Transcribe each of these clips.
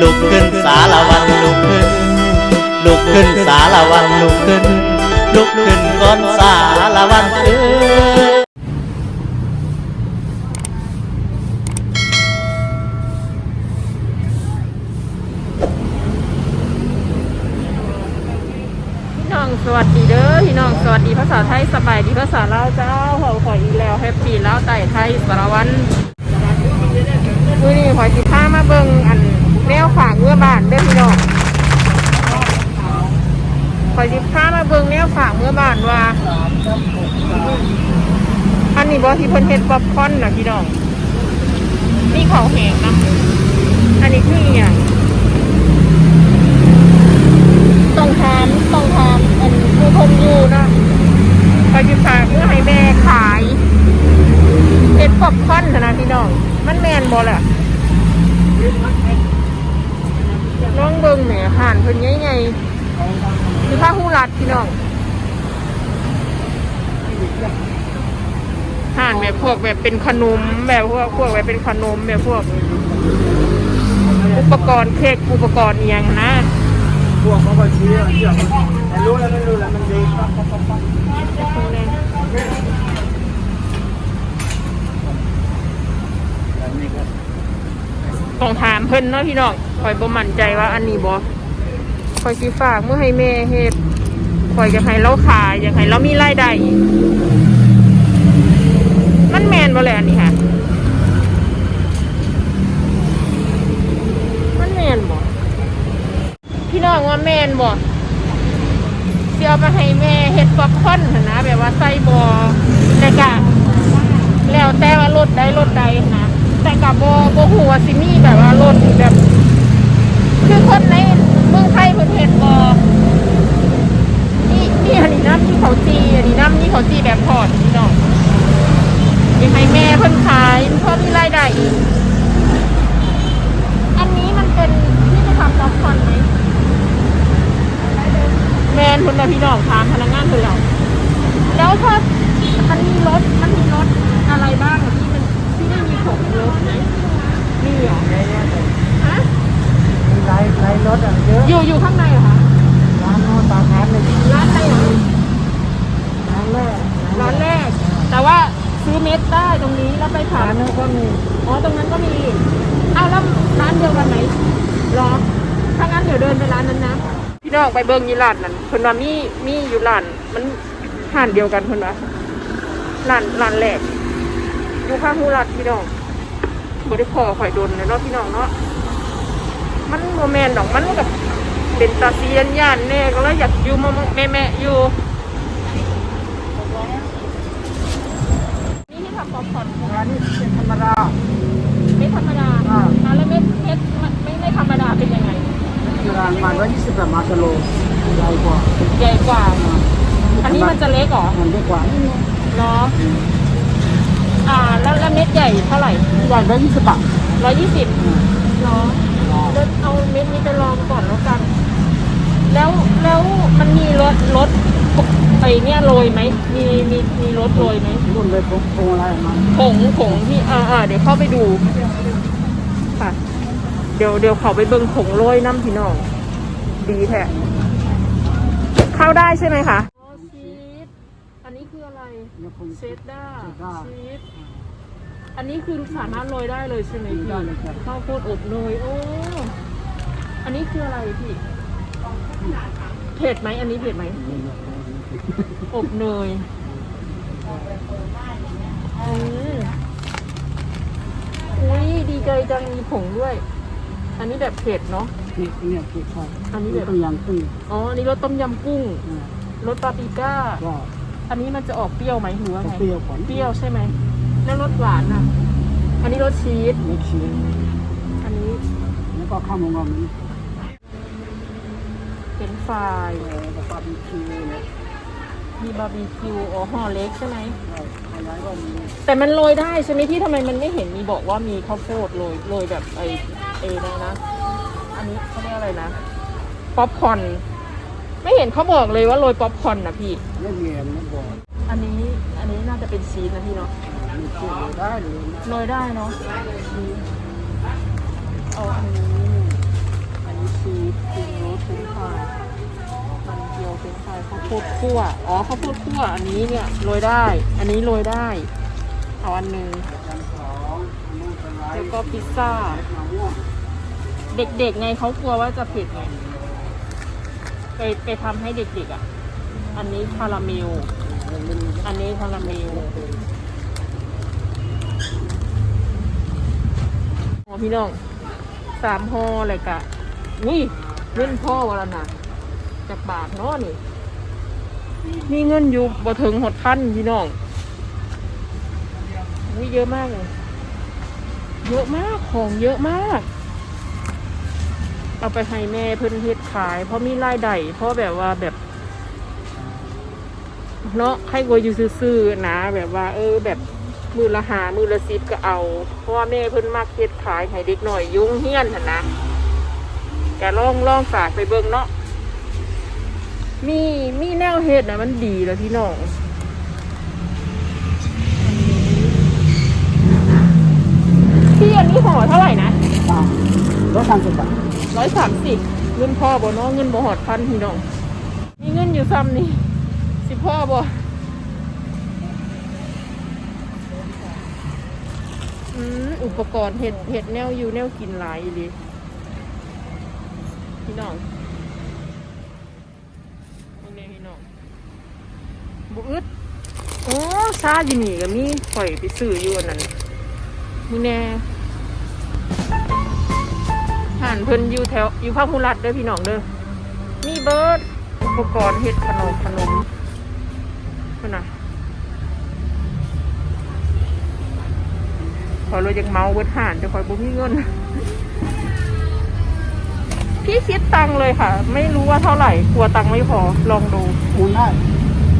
ลุกขึ้นสารวันลุกขึ้น ลุกขึ้นสารวันลุกขึ้น ลุกขึ้นก่อนสารวันเอ้ยพี่น้องสวัสดีเด้อพี่น้องสวัสดีภาษาไทยสบายดีภาษาลาวเจ้าขอขออีกแล้วแฮปปี้ลาวไต่ไทยสารวันมื้อนี้ขอสิพามาเบิ่งอัน ฝากเมื่อบานเด้อพี่น้องขอจิบข้ามาเบิ่งเนี้ยฝากเมื่อบานว่า อันนี้บอที่เพิ่นเฮ็ดป๊อปคอร์นนะพี่น้องนี่ของแห้งนะอันนี้คืออย่างทานต้องทานอันผู้ชมอยู่นะไปจิฝากเพื่อให้แม่ขายเห็ดป๊อปคอร์นนะพี่น้อง มันแมนบอแหละน้องเบิ้งแห มห่านเพิ่นไงคือผ้าหูรัดพี่น้องห่านแบบพวกแบบเป็นขนมแบบพวกพวกแบบเป็นขนมแบบพวก อุปกรณ์เค้กอุปกรณ์เอียงนะพวกเขาก็ชี้เชื่อมันแต่รู้แล้วไม่รู้แล้วมันดีต้องถามเพิ่นเนาะพี่น้องคอยบ่มั่นใจว่าอันนี้บ่ คอยสิฝากเมื่อให้แม่เฮ็ดคอยอยากให้เราขายอยากให้เรามีรายได้มันแมนบ่และอันนี้ค่ะมันแมนบ่พี่น้องว่าแมนบ่เสิเอาไปให้แม่เฮ็ดป๊อปคอนนะแบบว่าใส่บ่แล้วก็แล้วแต่ว่ารถใดรถใดนะแต่กับบโบหัวาซิมี่แบบว่ารถแบบ คือคนใน เมืองไทยเพิ่นเห็นบอนี่นี่อันนี้น้ำที่เขาจีอันนี้น้ำนี่เขาจีแบบพอดพี่น้องยังให้แม่เพิ่นขายเพิ่มมีรายได้อีกอันนี้มันเป็นที่จะทำป๊อปคอร์นไหมแมนคุณนะพี่น้องถามพนักงานเพิ่นเราแล้วถ้ามันมีรถมันมีรถอะไรบ้างอะที่มันที่ไม่มีผงรถไหมมีเหรอฮะมี หลายหลายรถอะเยอะอยู่อยู่ข้างในเหรอคะร้านโน้นตาค้านเลยร้านอะไรเหรอร้านแรกร้านแรก แต่ว่าซื้อเม็ดได้ตรงนี้แล้วไปขายร้านนู้นก็มีอ๋อตรงนั้นก็มีอ้าวแล้วร้านเดียวกันไหมรอถ้างั้นเดี๋ยวเดินไปร้านนั้นนะพี่น้องไปเบิ้งยี่ร้านนั้นเพิ่นว่ามีมีอยู่ร้านมันห่านเดียวกันเพิ่นว่าร้านร้านแรกอยู่ข้างหูรัดพี่น้องบ่ได้พอข่อยโดนเลยเนาะพี่น้องเนาะ มันโมแมนดอกมันกับเป็นตาเซียนย่านแน่ก็เลยอยากอยู่มาแม่แม่ๆอยู่นี่ที่ทำป๊อปคอร์นร้านนี้เป็นธรรมดาไม่ธรรมดาอ่าอ่าแล้วเม็ดเม็ดมันไม่ไม่ธรรมดาเป็นยังไงอยู่ร้านมาร้อยยี่สิบแบบมาสโลใหญ่กว่าใหญ่กว่า อันนี้มันจะเล็กเหรอมันเล็กกว่าเนาะอ่าแล้วแล้วเม็ดใหญ่เท่าไหร่ใหญ่ร้อยยี่สิบบาทร้อยยี่สิบเนาะ เดี๋ยวเอาเม็ดนี้ไปลองก่อนแล้วกัน แล้วแล้วมันมีรถรถไอเนี่ยโรยไหมมีมีมีรถโรยไหมรุ่นเลยผมโคอะไรมันผงผงที่อ่าอ่าเดี๋ยวเข้าไปดูค่ะ เดี๋ยวเดี๋ยวเขาไปเบิ่งผงโรยน้ำพี่น้อง ดีแท้เข้าได้ใช่ไหมคะอ๋อชีสอันนี้คืออะไรเนี่ยคนเชดด้าเชดดาร์ชีส อันนี้คือสามารถโรยได้เลยใช่ไหมพี่ได้เลยครับ ข้าวโพดอบเนยโอ้อันนี้คืออะไรพี่เผ็ดไหมอันนี้เผ็ดไหมอบเนยอืมอุ้ยดีใจจังมีผงด้วย อันนี้แบบเผ็ดเนาะ นี่เนี่ยคือใช่อันนี้แบบ ต้มยำกุ้งอ๋ออันนี้รสต้มยำกุ้งอ่ารสปาปริก้า ก็อันนี้มันจะออกเปรี้ยวไหมหรือว่าไงเปรี้ยวก่อนเปรี้ยวใช่ไหม แล้วรสหวานอะ อันนี้รสชีสเล็กชิ้นอันนี้แล้วก็ข้าวหมูงอมนี้เป็นไฟรายเออแล้วก็บาร์บีคิวเนี่ยมีบาร์บีคิวอ๋อห่อเล็กใช่ไหมใช่ไฮไลท์ก็มีแต่มันโรยได้ใช่ไหมที่ทำไมมันไม่เห็นมีบอกว่ามีข้าวโพดโรยโรยแบบไอเอนะนะ อันนี้เขาเรียกอะไรนะ ป๊อปคอร์นไม่เห็นเขาบอกเลยว่าโรยป๊อปคอร์นนะพี่ไม่มีอันไม่บอกอันนี้อันนี้น่าจะเป็นชีสนะพี่เนาะมีเชื่อ เลยได้เนาะอาอันนี้อันนี้ชีสปรุงรสเป็นไฟมันเกียวเป็นไฟข้าวโพดคั่วอ๋อข้าวโพดคั่วอันนี้เนี่ยโรยได้ อันนี้โรยได้ เอาอันหนึ่งแล้วก็พิซซ่า เด็กๆไงเขากลัวว่าจะผิดไงไปไปทำให้เด็กๆอะ อันนี้คาราเมล อันนี้คาราเมล พี่น้องสามห่อเลยกะนี่เงินพ่อวะละนะจากบาทเนาะนี่นี่เงินอยู่บ่ถึงหดพันพี่น้องนี่เยอะมากเลยเยอะมากของเยอะมาก เอาไปให้แม่เพิ่นเฮ็ดขาย เพราะมีรายได้เพราะแบบว่าแบบเนาะใครกลัวอยู่ซื่อๆนะแบบว่า เออแบบ มือละหามือละสิบก็เอา เพราะว่าแม่เพิ่นมักเฮ็ดขายให้เด็กหน่อยยุ่งเฮี้ยนหั่นนะแกลองลองฝากไปเบิ่งเนาะมีมีแนวเฮ็ดนะมันดีแล้วพี่น้องพี่อันนี้ห่อเท่าไหร่นะรถทางสิบบาทร้อยสามสิบเงินพ่อบ่เนาะเงินบ่หอดพันพี่น้องมีเงินอยู่ซ้ำนี่สิพ่อบ่ อุปกรณ์เห็ดเห็ดแนวอยู่แนวกินหลายอีหลีพี่น้องนี่แนพี่น้องบุอึดโอ้ซาอยู่นี่ก็มีข่อยไปซื้ออยู่อันนั้นนี่แน่ห่านเพิ่นอยู่แถวอยู่ภาคภูรัฐเด้อพี่น้องเด้อมีเบิร์ดอุปกรณ์เฮ็ดขนมขนมเพิ่นน่ะ ขอเราจะเมาเบิร์ดห่านจะคอยบ่มีเงิน พี่คิดตังเลยค่ะ ไม่รู้ว่าเท่าไหร่ กลัวตังค์ไม่พอ ลองดูคูณได้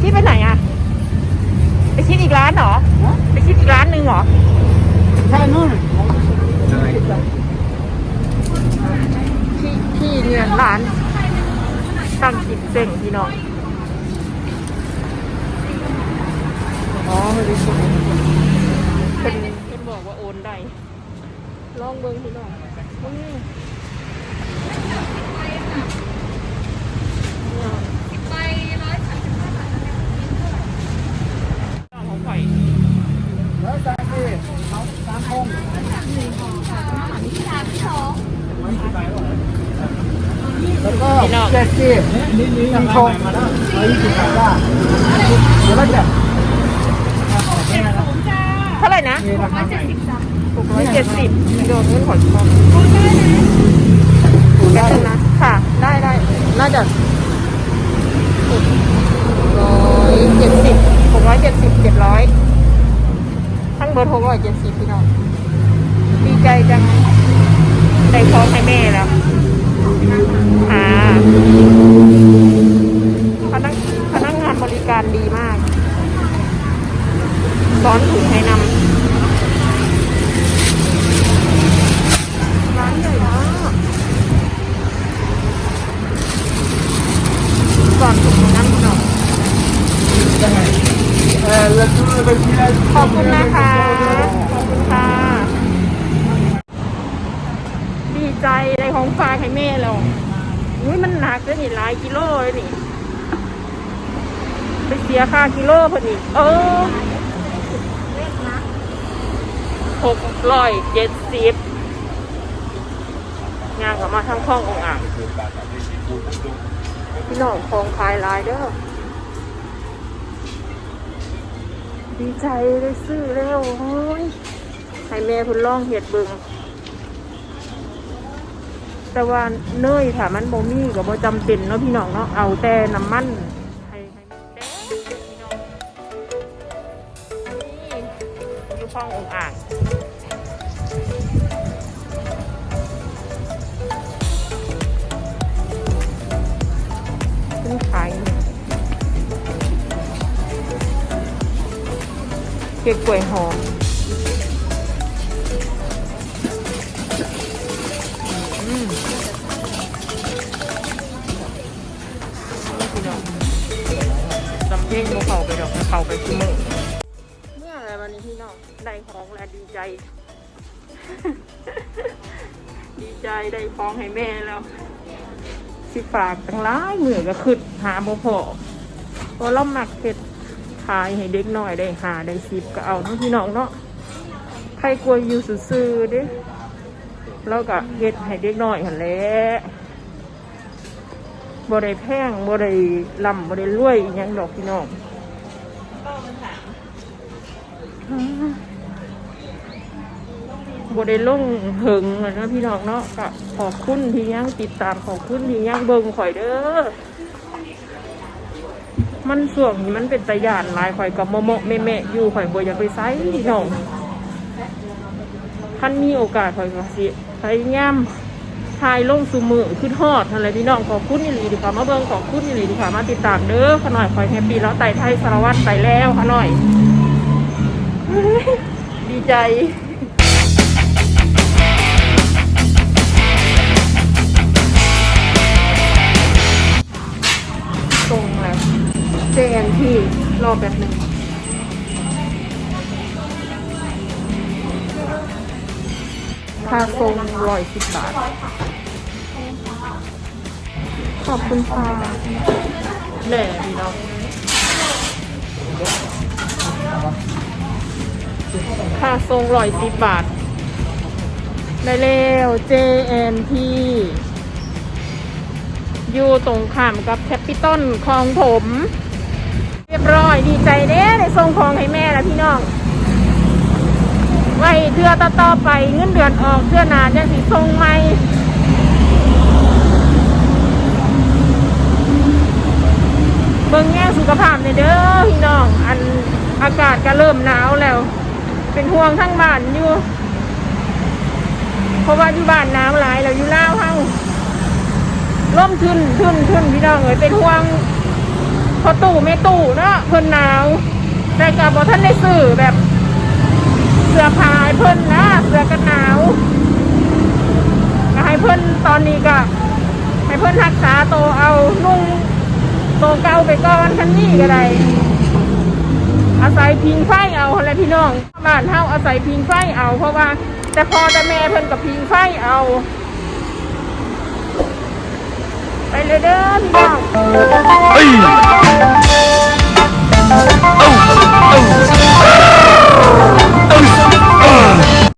พี่ไปไหนอะ ไปคิดอีกร้านเหรอ ไปคิดอีกร้านหนึ่งเหรอ ใช่นู่นพี่พี่เนี่ยร้านตั้งกินเส้งพี่น้องอ๋อไม่ได้เป็น เป็นบอกว่าโอนได้ลองเบิ้งพี่น้องอืมไปร้อยสามสิบห้าบาทของไข่ร้อยสามสิบเอาสามพงแล้วก็เจ็ดสิบสี่พงร้อยยี่สิบบาทได้เดี๋ยวเราจะเท่าไห ราคาใหม่หกร้อยเจ็ดสิบโดนเงินขอชมคูณแป๊ได้บนึงนะ ค่ะ ได้ได้ น่าจะหกร้อยเจ็ดสิบหกร้อยเจ็ดสิบเจ็ดร้อยทั้งเบอร์หกร้อยเจ็ดสิบพี่น้อง ดีใจจังได้พร้อมให้แม่แล้วค่ะพนักพนักงานบริการดีมาก ซ้อนถุงให้นำร้านใหญ่มากก่อนถุงให้นำพี่น้อง เออแล้วก็ไปที่ไหน ขอบคุณนะคะ ขอบคุณค่ะ ดีใจได้ของฝากให้แม่แล้วอุ้ยมันหนักเลยนี่หลายกิโลเลยนี่ ไปเสียค่ากิโลพอดีเออหกร้อยเจ็ดสิบงานกลับมาทั้งข้ององอ่างพี่น้องคองคลายลายเด้อ ดีใจได้ซื้อแล้วโอ้ยให้แม่เพุ่นล่องเห็ดเบิงแต่ว่าเนยถ้ามันบ่มีก็บ่จำเป็นเนาะพี่น้องเนาะเอาแต่น้ำมัน ค้กกล้วยหอมอืมพี่น้องจำเพลงโมเขาไปดอกเขาไปที่มือเมื่ออะไรวันนี้พี่น้องได้ของแล้วดีใจ ดีใจได้ของให้แม่แล้วสิฝากตั้งหลายเหมือก็ขึ้นหาโมพอพอเราหมักเห็ด ขายให้เด็กหน่อยได้หาได้สิบก็เอาเนาะพี่น้องเนาะใครกลัวอยู่ซื่อๆเด้แล้วก็เห็ดให้เด็กหน่อยหันแหละบ่ได้แพงบ่ได้ลำบ่ได้รวยอหยังดอกพี่น้องบ่ได้ลงเหิงอะนะพี่น้องเนาะก็ขอบคุณที่ยังติดตามขอบคุณที่ยังเบิ่งข่อยเด้อ มันส่วงนี้มันเป็นตะยานลายข่อยกับโมโมะแม่แม่อยู่ข่อยบ่อยากไปไสพี่น้องคันมีโอกาสข่อยก็สิพยายามถ่ายลงสูมือขึ้นฮอดอะไรพี่น้องขอบคุณอีหลีดีค่ะมาเบิ่งขอบคุณอีหลีดีค่ะมาติดตามเด้อขน่อยข่อยแฮปปี้แล้วไต่ไทยสารวัตรไปแล้วขน่อย ดีใจ เจนที่รอแบบหนึ่งค่าทรงร้อยสิบบาท ขอบคุณค่ะแหน่ดีเนาะค่าทรงร้อยสิบบาท ได้แล้ว JNT อยู่ตรงข้ามกับแคปิตอลคลองผม รียบร้อยดีใจเด้ได้ส่งของให้แม่แล้วพี่น้อง ไว้เทือต่อไปเงินเดือนออกเทือหนาจะสิส่งไหมเบิ่งแง่สุขภาพในอยเด้อพี่น้อง อันอากาศก็เริ่มหนาวแล้ว เป็นห่วงทั้งบ้านอยู่ เพราะว่าอยู่บ้านหนาวหลายแล้วอยู่ล่าวเฮาร่มทุนทุนทุนพี่น้องเอ้ยเป็นห่วง พอตู่ไม่ตู่เนาะเพิ่นหนาวแต่กับบอท่านได้ซื้อแบบเสื้อผ้าเพิ่นนะเสื้อกันหนาวให้เพิ่นตอนนี้ก็ให้เพิ่นรักษาโตเอานุ่งโตเก่าไปก่อนทันนี้ก็ได้อาศัยพิงไฟเอาอะไรพี่น้องบ้านเฮาอาศัยพิงไฟเอาเพราะว่า แต่พอแต่แม่เพิ่นกับพิงไฟเอา ไปเลยเด้อพี่น้องเอ้ยเอ้าเอ้าเอ้า